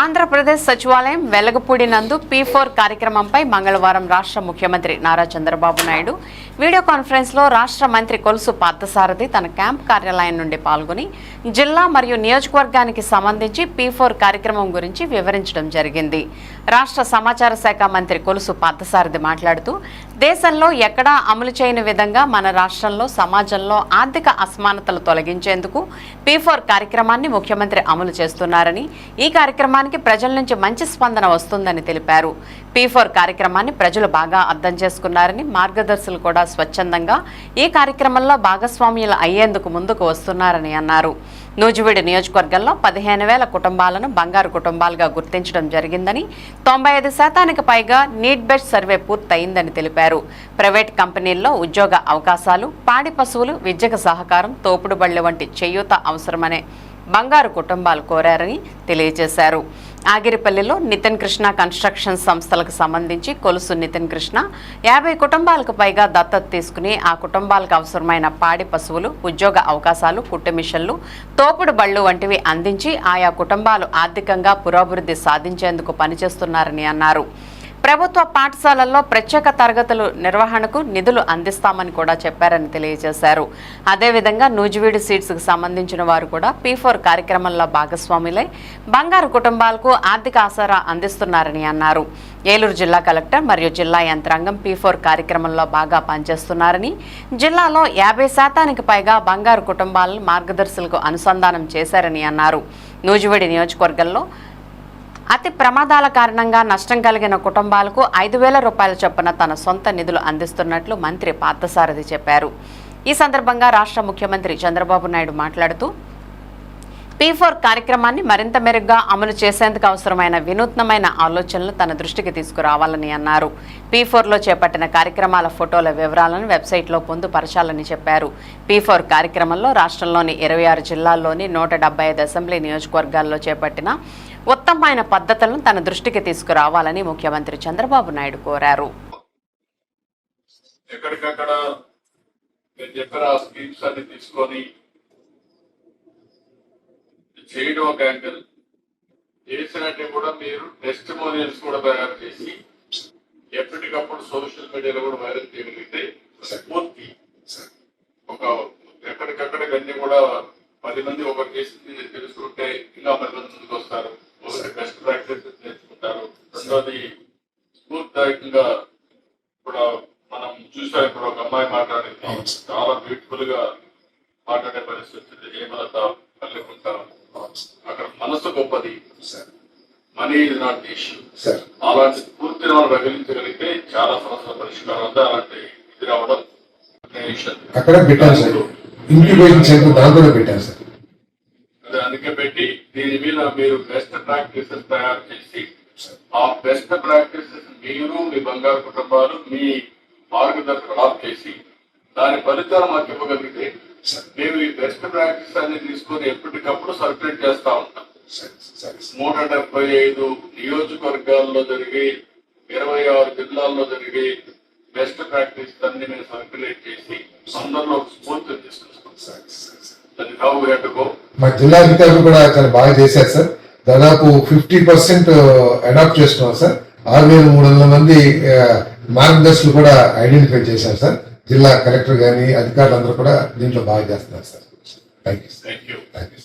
ఆంధ్రప్రదేశ్ సచివాలయం వెలగపూడి నందు P four కార్యక్రమంపై మంగళవారం రాష్ట్ర ముఖ్యమంత్రి నారా చంద్రబాబు నాయుడు. వీడియో కాన్ఫరెన్స్లో రాష్ట్ర మంత్రి కొలుసు పార్థసారథి తన క్యాంప్ కార్యాలయం నుండి పాల్గొని జిల్లా మరియు నియోజకవర్గానికి సంబంధించి పీ ఫోర్ కార్యక్రమం గురించి వివరించడం జరిగింది. రాష్ట్ర సమాచార శాఖ మంత్రి కొలుసు పార్థసారథి మాట్లాడుతూ దేశంలో ఎక్కడా అమలు చేయని విధంగా మన రాష్ట్రంలో సమాజంలో ఆర్థిక అసమానతలు తొలగించేందుకు పీ ఫోర్ కార్యక్రమాన్ని ముఖ్యమంత్రి అమలు చేస్తున్నారని ఈ కార్యక్రమానికి ప్రజల నుంచి మంచి స్పందన వస్తుందని తెలిపారు. పీ ఫోర్ కార్యక్రమాన్ని ప్రజలు బాగా అర్థం చేసుకున్నారని మార్గదర్శులు కూడా స్వచ్ఛందంగా ఈ కార్యక్రమంలో భాగస్వామ్యులు అయ్యేందుకు ముందుకు వస్తున్నారని అన్నారు. నూజివీడు నియోజకవర్గంలో పదిహేను వేల కుటుంబాలను బంగారు కుటుంబాలుగా గుర్తించడం జరిగిందని తొంభై ఐదు శాతానికి పైగా నీట్ బెడ్ సర్వే పూర్తయిందని తెలిపారు. ప్రైవేట్ కంపెనీల్లో ఉద్యోగ అవకాశాలు పాడి పశువులు విద్యకు సహకారం తోపుడు బళ్ళు వంటి చేయూత అవసరమనే బంగారు కుటుంబాలు కోరారని తెలియజేశారు. ఆగిరిపల్లిలో నితిన్ కృష్ణ కన్స్ట్రక్షన్ సంస్థలకు సంబంధించి కొలుసు నితిన్ కృష్ణ యాభై కుటుంబాలకు పైగా దత్తత తీసుకుని ఆ కుటుంబాలకు అవసరమైన పాడి పశువులు ఉద్యోగ అవకాశాలు కుట్టు మిషన్లు తోపుడు బళ్ళు వంటివి అందించి ఆయా కుటుంబాలు ఆర్థికంగా పురోభివృద్ధి సాధించేందుకు పనిచేస్తున్నారని అన్నారు. ప్రభుత్వ పాఠశాలల్లో ప్రత్యేక తరగతులు నిర్వహణకు నిధులు అందిస్తామని కూడా చెప్పారని తెలియజేశారు. అదేవిధంగా నూజివీడు సీట్స్కు సంబంధించిన వారు కూడా పీ ఫోర్ కార్యక్రమంలో భాగస్వాములై బంగారు కుటుంబాలకు ఆర్థిక ఆసరా అందిస్తున్నారని అన్నారు. ఏలూరు జిల్లా కలెక్టర్ మరియు జిల్లా యంత్రాంగం పీ ఫోర్ కార్యక్రమంలో బాగా పనిచేస్తున్నారని జిల్లాలో యాభై శాతానికి పైగా బంగారు కుటుంబాలను మార్గదర్శులకు అనుసంధానం చేశారని అన్నారు. నూజివీడి నియోజకవర్గంలో అతి ప్రమాదాల కారణంగా నష్టం కలిగిన కుటుంబాలకు ఐదు వేల రూపాయల చొప్పున తన సొంత నిధులు అందిస్తున్నట్లు మంత్రి పార్థసారథి చెప్పారు. ఈ సందర్భంగా రాష్ట్ర ముఖ్యమంత్రి చంద్రబాబు నాయుడు మాట్లాడుతూ పీ ఫోర్ కార్యక్రమాన్ని మరింత మెరుగ్గా అమలు చేసేందుకు అవసరమైన వినూత్నమైన ఆలోచనలు తన దృష్టికి తీసుకురావాలని అన్నారు. పీ ఫోర్లో చేపట్టిన కార్యక్రమాల ఫోటోల వివరాలను వెబ్సైట్లో పొందుపరచాలని చెప్పారు. పీ ఫోర్ కార్యక్రమంలో రాష్ట్రంలోని ఇరవై ఆరు జిల్లాల్లోని నూట డెబ్బై అసెంబ్లీ నియోజకవర్గాల్లో చేపట్టిన ఉత్తమమైన పద్ధతులను తన దృష్టికి తీసుకురావాలని ముఖ్యమంత్రి చంద్రబాబు నాయుడు కోరారు. ఎక్కడికక్కడ మీరు చెప్పిన ఆ స్కీమ్స్ అన్ని తీసుకొని చేయడం ఒక యాంగిల్. చేసినట్టే కూడా మీరు టెస్టిమోనియల్స్ కూడా తయారు చేసి ఎప్పటికప్పుడు సోషల్ మీడియాలో కూడా వైరల్ చేయగలిగితే పూర్తి. ఒక ఎక్కడికక్కడ అన్ని కూడా పది మంది ఒక కేసు తెలుసుకుంటే ఇంకా పది మంది ముందుకు వస్తారు. రెండోది స్ఫూర్తిదాయకంగా కూడా మనం చూసాం. ఇప్పుడు ఒక అమ్మాయి మాట్లాడింది. చాలా బ్యూటిఫుల్గా మాట్లాడే పరిస్థితి వచ్చింది. హేమలత పల్లెకుంట అక్కడ మనసు గొప్పది. Money is not issue sir. అలాంటి స్ఫూర్తిని మనం రగిలించగలిగితే చాలా సమస్యల పరిష్కారం ఉంది. అలాంటి ఇది రావడం. అక్కడ పెట్టారు సార్. ఇంక్యుబేషన్ సెంటర్ పెట్టారు సార్. అదే అందుకే పెట్టి దీని మీద మీరు బెస్ట్ ప్రాక్టీసెస్ తయారు చేసి ఆ బెస్ట్ ప్రాక్టీసెస్ మీరు మీ బంగారు కుటుంబాలు మీ మార్గదర్శకులు ఆఫ్ చేసి దాని ఫలితాలు మాకు ఇవ్వగలిగితే మేము ఈ బెస్ట్ ప్రాక్టీస్ అన్ని తీసుకొని ఎప్పటికప్పుడు సర్క్యులేట్ చేస్తా ఉంటాం. నూట డెబ్బై ఐదు నియోజకవర్గాల్లో జరిగి ఇరవై ఆరు జిల్లాల్లో జరిగి బెస్ట్ ప్రాక్టీస్ అన్ని మేము సర్క్యులేట్ చేసి అందరిలో ఒక స్ఫూర్తి తీసుకొస్తాం. మా జిల్లా అధికారులు కూడా చాలా బాగా చేశారు సార్ దాదాపు ఫిఫ్టీ పర్సెంట్ అడాప్ట్ చేస్తున్నాం సార్. ఆరు వేల మూడు వందల మంది ఆ, మార్గదర్శకులు కూడా ఐడెంటిఫై చేశారు సార్. జిల్లా కలెక్టర్ గాని అధికారులు అందరూ కూడా దీంట్లో బాగా చేస్తున్నారు sir. Thank you thank you thank you